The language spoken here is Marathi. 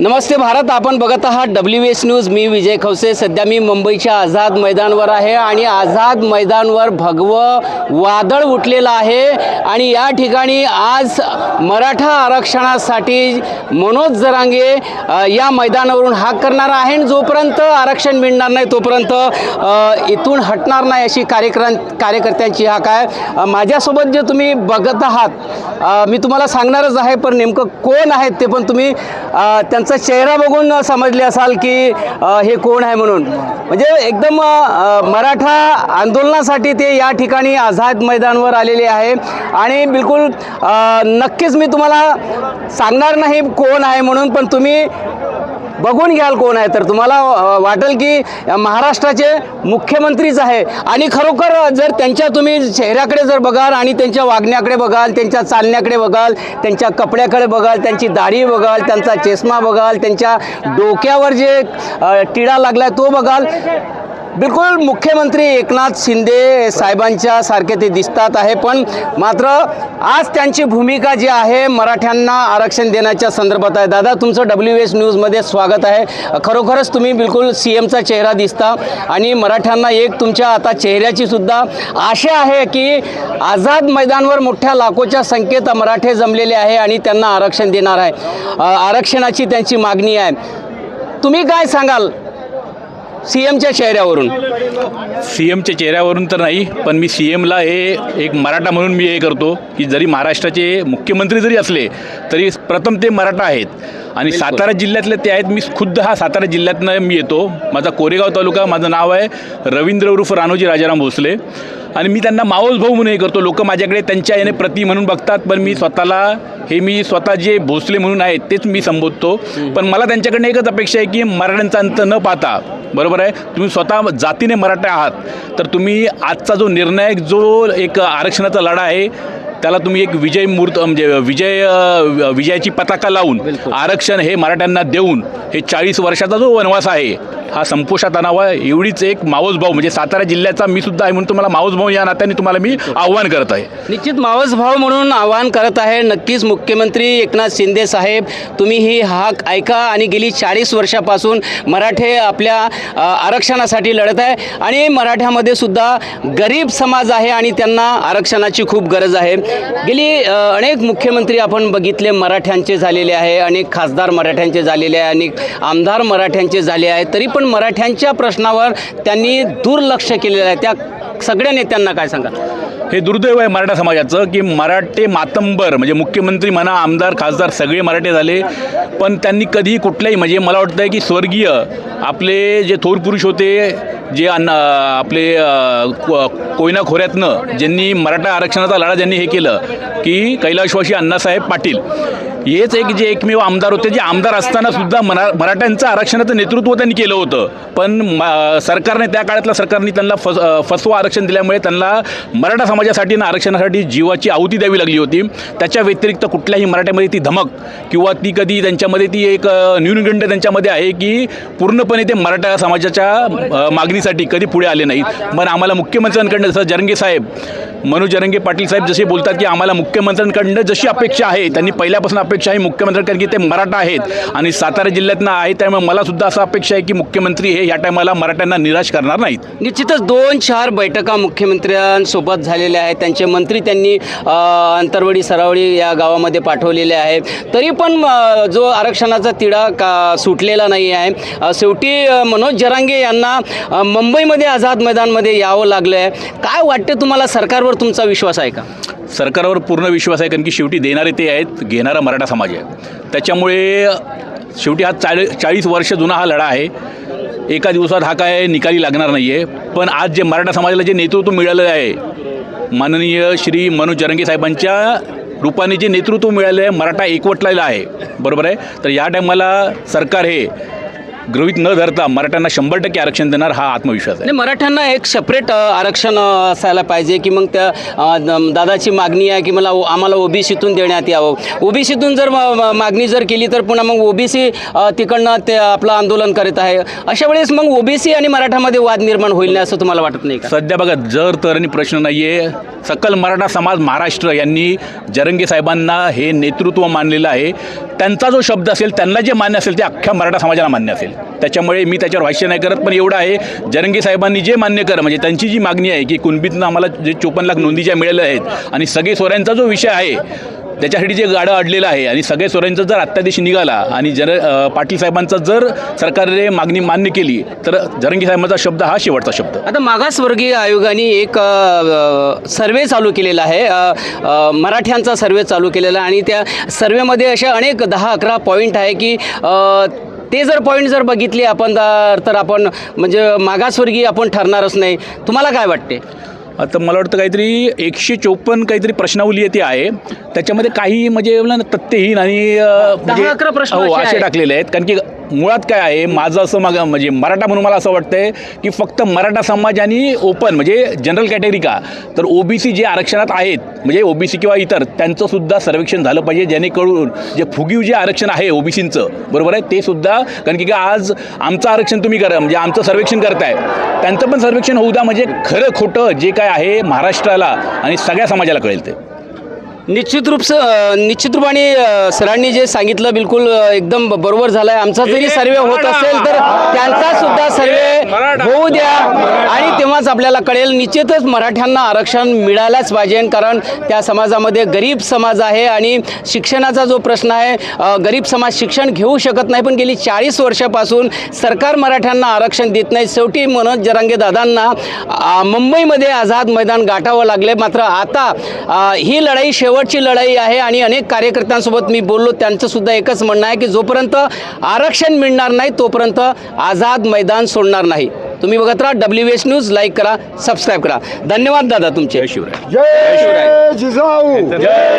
नमस्ते भारत आपण बघत आहात डब्ल्यू एस न्यूज मी विजय खवसे. सध्या मी मुंबईच्या आझाद मैदानवर आहे आणि आझाद मैदानवर भगवं वादळ उठलेलं आहे. आणि या ठिकाणी आज मराठा आरक्षणासाठी मनोज जरांगे या मैदानावरून हाक करणार आहे आणि जोपर्यंत आरक्षण मिळणार नाही तोपर्यंत इथून हटणार नाही अशी कार्यक्रम कार्यकर्त्यांची हाक आहे. माझ्यासोबत जे तुम्ही बघत आहात मी तुम्हाला सांगणारच आहे पण नेमकं कोण आहेत ते पण तुम्ही त्यांचं त्यांचा चेहरा बघून समजले असाल की हे कोण आहे म्हणून. म्हणजे एकदम मराठा आंदोलनासाठी ते या ठिकाणी आझाद मैदानवर आलेले आहे. आणि बिलकुल नक्कीच मी तुम्हाला सांगणार नाही कोण आहे म्हणून पण तुम्ही बघून घ्याल कोण आहे तर. तुम्हाला वाटेल की महाराष्ट्राचे मुख्यमंत्रीच आहे. आणि खरोखर जर त्यांच्या तुम्ही चेहऱ्याकडे जर बघाल आणि त्यांच्या वागण्याकडे बघाल त्यांच्या चालण्याकडे बघाल त्यांच्या कपड्याकडे बघाल त्यांची दाढी बघाल त्यांचा चष्मा बघाल त्यांच्या डोक्यावर जे टिळा लागला तो बघाल. बिलकुल मुख्यमंत्री एकनाथ शिंदे साहेबांच्या सारखे ते दिसतात आहे पण मात्र आज त्यांची भूमिका जी आहे मराठ्यांना आरक्षण देण्याच्या संदर्भात आहे. दादा तुमचं डब्ल्यू एस न्यूजमध्ये स्वागत आहे. खरोखरच तुम्ही बिलकुल सी एमचा चेहरा दिसता आणि मराठ्यांना एक तुमच्या आता चेहऱ्याची सुद्धा आशा आहे की आझाद मैदानवर मोठ्या लाखोच्या संख्येत मराठे जमलेले आहे आणि त्यांना आरक्षण देणार आहे. आरक्षणाची त्यांची मागणी आहे. तुम्ही काय सांगाल? सी एमच्या चेहऱ्यावरून. सी एमच्या चेहऱ्यावरून तर नाही पण मी सी एमला हे एक मराठा म्हणून मी हे करतो की जरी महाराष्ट्राचे मुख्यमंत्री जरी असले तरी प्रथम ते मराठा आहेत. आणि. सातारा जिल्ह्यातले ते आहेत मी खुद्द हा सातारा जिल्ह्यातनं मी येतो. माझा कोरेगाव तालुका माझं नाव आहे रवींद्र उर्फ रानोजी राजाराम भोसले. आणि मी त्यांना मावस भाऊ म्हणून हे करतो. लोक माझ्याकडे त्यांच्या याने प्रती म्हणून बघतात पण मी स्वतःला हे मी स्वतः जे भोसले म्हणून आहेत तेच मी संबोधतो. पण मला त्यांच्याकडनं एकच अपेक्षा आहे की मराठ्यांचा अंत न पाहता बरोबर आहे? तुम्ही स्वतः जातीने मराठे आहात तर तुम्ही आजचा जो निर्णायक जो एक आरक्षणाचा लढा आहे त्याला तुम्ही एक विजय मूर्त म्हणजे विजय विजयाची पताका लावून. आरक्षण हे मराठ्यांना देऊन हे चाळीस वर्षाचा जो वनवास आहे हा संपुष्टात आणावा एवढीच एक मावस भाऊ म्हणजे सातारा जिल्ह्याचा मी सुद्धा आहे म्हणून तुम्हाला मावस भाऊ या नात्याने तुम्हाला मी आव्हान करत आहे. निश्चित मावस भाव म्हणून आवाहन करत आहे नक्कीच मुख्यमंत्री एकनाथ शिंदे साहेब. तुम्ही ही हाक ऐका आणि गेली चाळीस वर्षापासून मराठे आपल्या आरक्षणासाठी लढत आहे आणि मराठ्यामध्ये सुद्धा गरीब समाज आहे आणि त्यांना आरक्षणाची खूप गरज आहे. गेली अनेक मुख्यमंत्री आपण बघितले मराठ्यांचे झालेले आहे अनेक खासदार मराठ्यांचे झालेले आहे अनेक आमदार मराठ्यांचे झाले आहे तरी पण मराठ्यांच्या प्रश्नावर त्यांनी दुर्लक्ष केलेलं आहे. त्या सगळ्या नेत्यांना काय सांगा हे दुर्दैव आहे मराठा समाजाचं की मराठे मातंबर म्हणजे मुख्यमंत्री म्हणा आमदार खासदार सगळे मराठे झाले पण त्यांनी कधीही कुठल्याही म्हणजे मला वाटतं आहे की स्वर्गीय आपले जे थोर पुरुष होते जे अन्न आपले को- कोयना खोऱ्यातनं ज्यांनी मराठा आरक्षणाचा लढा ज्यांनी हे केलं की कैलाशवासी अण्णासाहेब पाटील हेच एक जे एकमेव आमदार होते जे आमदार असताना सुद्धा मरा मराठ्यांचं आरक्षणाचं नेतृत्व त्यांनी केलं होतं. पण सरकारने त्या काळातल्या सरकारने त्यांना फस फसवा फसवं आरक्षण दिल्यामुळे त्यांना मराठा समाजासाठी ना आरक्षणासाठी जीवाची आहुती द्यावी लागली होती. त्याच्या व्यतिरिक्त कुठल्याही मराठ्यामध्ये ती धमक किंवा ती कधी त्यांच्यामध्ये ती एक न्यूनगंड त्यांच्यामध्ये आहे की पूर्णपणे ते मराठा समाजाच्या मागणीसाठी कधी पुढे आले नाहीत. पण आम्हाला मुख्यमंत्र्यांकडनं जसं जरंगे साहेब मनोज जरंगे पाटील साहेब जसे बोलतात की आम्हाला मुख्यमंत्र्यांकडनं जशी अपेक्षा आहे त्यांनी पहिल्यापासून अपेक्षा आहे मुख्यमंत्र्यांकडे की ते मराठा आहेत. आणि सातारा जिल्ह्यातनं आहे त्यामुळे मला सुद्धा असं अपेक्षा आहे की मुख्यमंत्री हे या टायमाला मराठ्यांना निराश करणार नाहीत. निश्चितच दोन चार बैठका मुख्यमंत्र्यांसोबत झालेल्या आहेत. त्यांचे मंत्री त्यांनी अंतरवडी सरावडी या गावामध्ये पाठवलेले आहेत. तरी पण जो आरक्षणाचा तिढा का सुटलेला नाही आहे शेवटी मनोज जरांगे यांना मुंबईमध्ये आझाद मैदानमध्ये यावं लागलं आहे काय वाटते तुम्हाला? सरकारवर तुमचा विश्वास आहे का? सरकारवर पूर्ण विश्वास आहे कारण की शेवटी देणारे ते आहेत घेणारा मराठा समाज आहे. त्याच्यामुळे शेवटी हा चाळी चाळीस वर्ष जुना हा लढा आहे. एका दिवसात हा काय निकाली लागणार नाही आहे पण आज जे मराठा समाजाला जे नेतृत्व मिळालेलं आहे माननीय श्री मनोज जरंगे साहेबांच्या रूपाने जे नेतृत्व मिळालं आहे मराठा एकवटलेला आहे. बरोबर आहे? तर या टायमाला सरकार हे गृहीत न धरता मराठ्यांना शंभर टक्के आरक्षण देणार हा आत्मविश्वास आहे. मराठ्यांना एक सेपरेट आरक्षण असायला पाहिजे की मग त्या दादाची मागणी आहे की मला आम्हाला ओबीसीतून देण्यात यावं. ओबीसीतून जर मागणी जर केली तर पुन्हा मग ओबीसी तिकडनं ते आपलं आंदोलन करीत आहे. अशा वेळेस मग ओबीसी आणि मराठामध्ये वाद निर्माण होईल नाही असं तुम्हाला वाटत नाही सध्या बघा जर तर आणि प्रश्न नाही आहे सकल मराठा समाज महाराष्ट्र यांनी जरंगे साहेबांना हे नेतृत्व मानलेलं आहे. त्यांचा जो शब्द असेल त्यांना जे मान्य असेल ते अख्ख्या मराठा समाजाला मान्य असेल. त्याच्यामुळे मी त्याच्यावर भाष्य नाही करत पण एवढं आहे जरंगी साहेबांनी जे मान्य करा म्हणजे त्यांची जी मागणी आहे की कुणबीतनं आम्हाला जे चोपन्न लाख नोंदी ज्या मिळाल्या आहेत आणि सगळे सोऱ्यांचा जो विषय आहे त्याच्यासाठी जे गाडं अडलेलं आहे आणि सगळे सोऱ्यांचा जर अत्यादेश निघाला आणि जर पाटील साहेबांचा जर सरकारने मागणी मान्य केली तर जरंगी साहेबांचा शब्द हा शेवटचा शब्द. आता मागासवर्गीय आयोगाने एक सर्वे चालू केलेला आहे मराठ्यांचा सर्वे चालू केलेला आहे आणि त्या सर्वेमध्ये असे अनेक दहा अकरा पॉईंट आहे की ते जर पॉईंट जर बघितले आपण तर- आपण म्हणजे मागासवर्गीय आपण ठरणारच नाही. तुम्हाला काय वाटते? आता मला वाटतं काहीतरी एकशे चोपन्न काहीतरी प्रश्नावली ती आहे. त्याच्यामध्ये काही म्हणजे तथ्यहीन आणि म्हणजे- अकरा प्रश्न हो असे. टाकलेले आहेत. कारण की मुळात काय आहे माझं असं माग म्हणजे मराठा म्हणून मला असं वाटतं आहे की फक्त मराठा समाज आणि ओपन म्हणजे जनरल कॅटेगरी का? तर ओबीसी जे आरक्षणात आहेत म्हणजे ओबीसी किंवा इतर त्यांचंसुद्धा सर्वेक्षण झालं पाहिजे जेणेकरून जे फुगीव जे आरक्षण आहे ओबीसींचं बरोबर आहे? ते सुद्धा कारण की का आज आमचं आरक्षण तुम्ही करा म्हणजे आमचं सर्वेक्षण करताय. त्यांचं पण सर्वेक्षण होऊ द्या म्हणजे खरं खोटं जे काय आहे महाराष्ट्राला आणि सगळ्या समाजाला कळेल ते. निश्चित रूप स- निश्चित रूपाने सरांनी जे सांगितलं बिलकुल एकदम बरोबर झालं आहे आमचा जरी सर्वे होत असेल तर त्यांचा सुद्धा सर्वे होऊ द्या. आणि तेव्हाच आपल्याला कळेल निश्चितच मराठ्यांना आरक्षण मिळायलाच पाहिजे. कारण त्या समाजामध्ये गरीब समाज आहे आणि शिक्षणाचा जो प्रश्न आहे गरीब समाज शिक्षण घेऊ शकत नाही. पण गेली चाळीस वर्षापासून सरकार मराठ्यांना आरक्षण देत नाही. शेवटी मनोज जरांगे दादांना मुंबईमध्ये आझाद मैदान गाठावं लागले. मात्र आता ही लढाई शेवटची लढाई आहे आणि अनेक कार्यकर्त्यांसोबत मी बोललो. त्यांचं सुद्धा एकच म्हणणं आहे की जोपर्यंत आरक्षण मिळणार नाही तोपर्यंत आझाद मैदान सोडणार नाही. तुम्ही बघत राहा डब्ल्यू एच न्यूज लाईक करा सबस्क्राईब करा. धन्यवाद दादा तुमचे. जय शिवराय. जय जिजाऊ. जय.